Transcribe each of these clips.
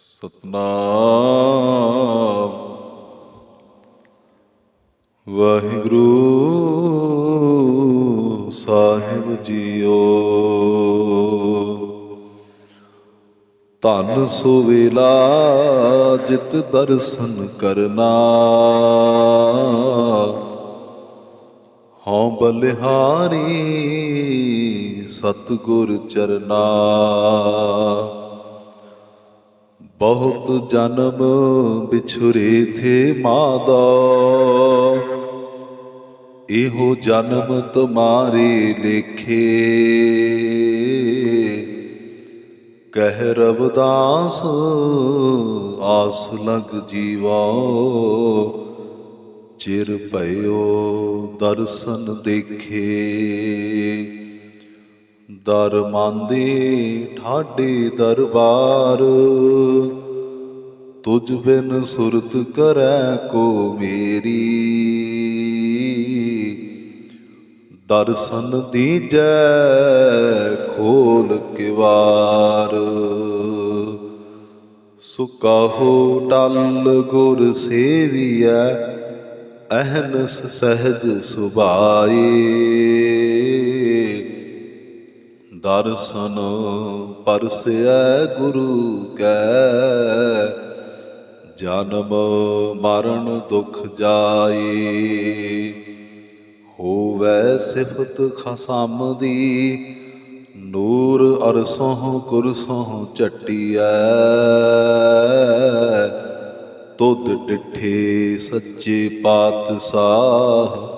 ਸਤਨਾਮ। ਵਾਹਿਗੁਰੂ ਸਾਹਿਬ JIO. ਧਨ ਸੋ ਵੇਲਾ ਜਿਤ ਦਰਸ਼ਨ ਕਰਨਾ। ਹਉ ਬਲਿਹਾਰੀ ਸਤਿਗੁਰ ਚਰਨਾ। ਬਹੁਤ ਜਨਮ ਵਿਛੁਰੇ ਥੇ ਮਾਦਾ। ਇਹੋ ਜਨਮ ਤੁਮਾਰੇ ਲੇਖੇ। ਕਹਿ ਰਬਦਾਸ ਆਸ ਲਗ ਜੀਵਾ। ਚਿਰ ਭਇਓ ਦਰਸ਼ਨ ਦੇਖੇ। ਦਰਮਾਂਦੀ ਠਾਡੀ ਦਰਬਾਰ, ਤੁਝ ਬਿਨ ਸੁਰਤ ਕਰੈ ਕੋ ਮੇਰੀ। ਦਰਸ਼ਨ ਦੀਜੈ ਖੋਲ ਕਿਵਾਰ, ਸੁਕਾਹੋ ਟਲ ਗੁਰ ਸੇਵੀਐ, ਅਹਨਸ ਸਹਿਜ ਸੁਭਾਈ। ਦਰਸ਼ਨ ਪਰਸੈ ਗੁਰੂ ਕੈ। ਜਨਮ ਮਰਨ ਦੁਖ ਜਾਏ ਹੋਵੇ ਸਿਫਤ ਖਸਮ ਦੀ। ਨੂਰ ਅਰਸੋਂ ਕੁਰਸੋਂ ਚਟਿਐ ਤੁਧ ਡਿਠੇ ਸੱਚੇ ਪਾਤਸ਼ਾਹ।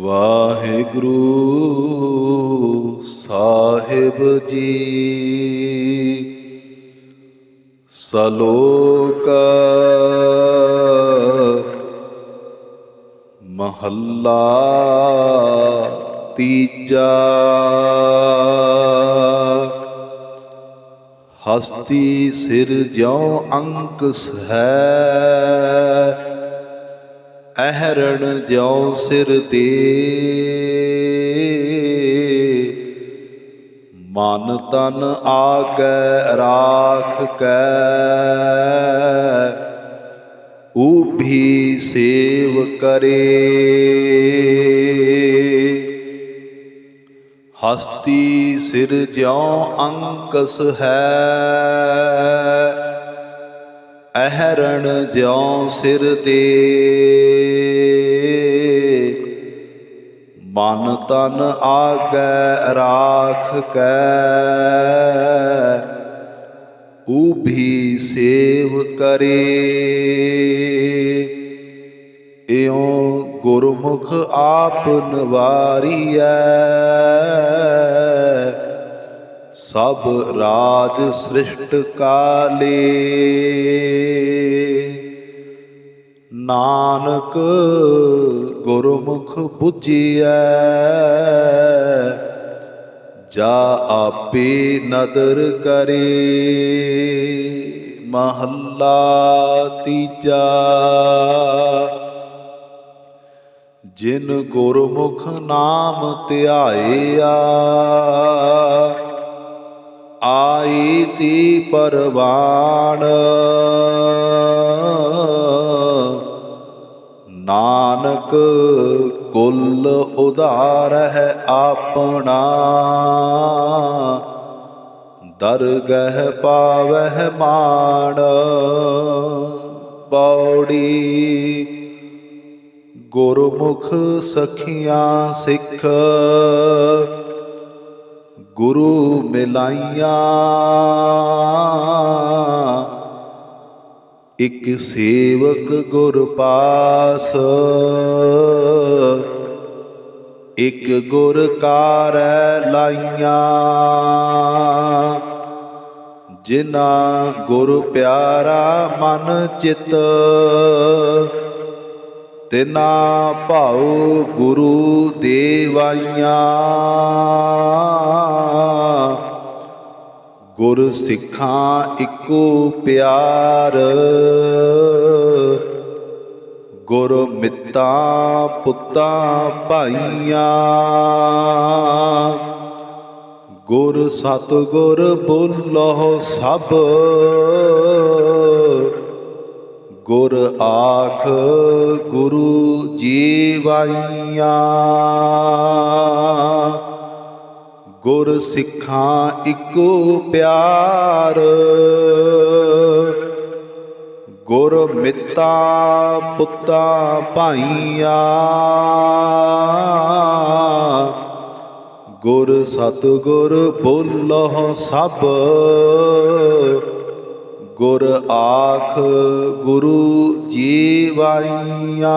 ਵਾਹਿਗੁਰੂ ਸਾਹਿਬ ਜੀ। ਸਲੋਕ ਮਹੱਲਾ ਤੀਜਾ। ਹਸਤੀ ਸਿਰ ਜਿਉ ਅੰਕਸ ਹੈ ਅਹਰਣ ਜਿਉ ਸਿਰ ਤੇ ਮਨ ਤਨ ਆਗੈ ਰਾਖ ਕੈ ਉਭੀ ਸੇਵ ਕਰੇ। ਹਸਤੀ ਸਿਰ ਜਿਉ ਅੰਕਸ ਹੈ ਅਹਰਣ ਜਿਉ ਸਿਰ ਤੇ। ਮਨ ਤਨ ਆਗੈ ਰਾਖ ਕੈ ਉਭੀ ਸੇਵ ਕਰੇ। ਇਉ ਗੁਰਮੁਖ ਆਪ ਨਵਾਰੀਐ ਸਭ ਰਾਜ ਸ੍ਰਿਸ਼ਟ ਕਾਲੇ। ਨਾਨਕ ਗੁਰਮੁਖ 부ਜੀਐ ਜਾ ਆਪੇ ਨਦਰ ਕਰੇ। ਮਹੱਲਾ ਤੀਜਾ, ਜਿਨ ਗੁਰਮੁਖ ਨਾਮ ਧਿਆਇਆ ਆਈ ਤੀ ਪਰਵਾਣ ਨਾਨਕ ਕੁੱਲ ਉਧਾਰ ਹੈ ਆਪਣਾ। ਦਰਗਹਿ ਪਾਵਹਿ ਮਾਣ। ਪੌੜੀ ਗੁਰਮੁਖ ਸਖੀਆਂ ਸਿੱਖ। ਗੁਰੂ ਮਿਲਾਈਆਂ। ਇਕ ਸੇਵਕ ਗੁਰ ਪਾਸ ਇਕ ਗੁਰ ਕਾਰੈ ਲਾਈਆਂ। ਜਿਨਾ ਗੁਰ ਪਿਆਰਾ ਮਨ ਚਿਤ, ਤਿਨਾ ਭਾਉ ਗੁਰੂ ਦੇਵਾਈਆਂ ਗੁਰ ਸਿੱਖਾਂ ਇੱਕੋ ਪਿਆਰ। ਗੁਰ ਮਿੱਤਾਂ ਪੁੱਤਾਂ ਭਾਈਆਂ। ਗੁਰ ਸਤਿਗੁਰ ਬੋਲੋ ਸਭ। ਗੁਰ ਆਖ ਗੁਰੂ ਜੀਵਾਈਆਂ ਗੁਰ ਸਿੱਖਾਂ ਇੱਕੋ ਪਿਆਰ। ਗੁਰ ਮਿੱਤਾ ਪੁੱਤਾ ਭਾਈਆਂ। ਗੁਰ ਸਤਿਗੁਰ ਬੋਲੋ ਸਭ। ਗੁਰ ਆਖ ਗੁਰੂ ਜੀਵਾਈਆਂ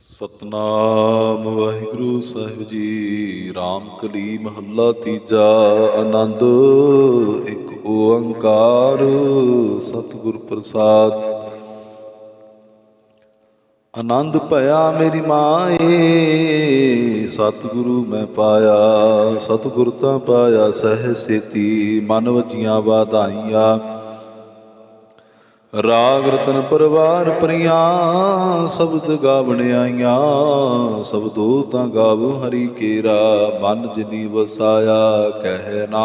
ਸਤਨਾਮ ਵਾਹਿਗੁਰੂ ਸਾਹਿਬ ਜੀ, ਰਾਮ ਕਲੀ ਮਹੱਲਾ ਤੀਜਾ, ਆਨੰਦ, ਇੱਕ ਓੰਕਾਰ, ਸਤਿਗੁਰ ਪ੍ਰਸਾਦ। ਆਨੰਦ ਭਇਆ ਮੇਰੀ ਮਾਏ, ਸਤਿਗੁਰੂ ਮੈਂ ਪਾਇਆ, ਸਤਿਗੁਰ ਤਾਂ ਪਾਇਆ ਸਹਿ ਸੇਤੀ, ਮਨ ਵਚੀਆਂ ਵਾਧਾਈਆਂ। ਰਾਗ ਰਤਨ ਪਰਵਾਰ ਪ੍ਰਿਆ, ਸ਼ਬਦ ਗਾਵਣ ਆਈਆਂ ਸ਼ਬਦੋ ਤਾਂ ਗਾਵ ਹਰੀ ਕੇਰਾ, ਮਨ ਜਿਨੀ ਵਸਾਇਆ, ਕਹਿ ਨਾ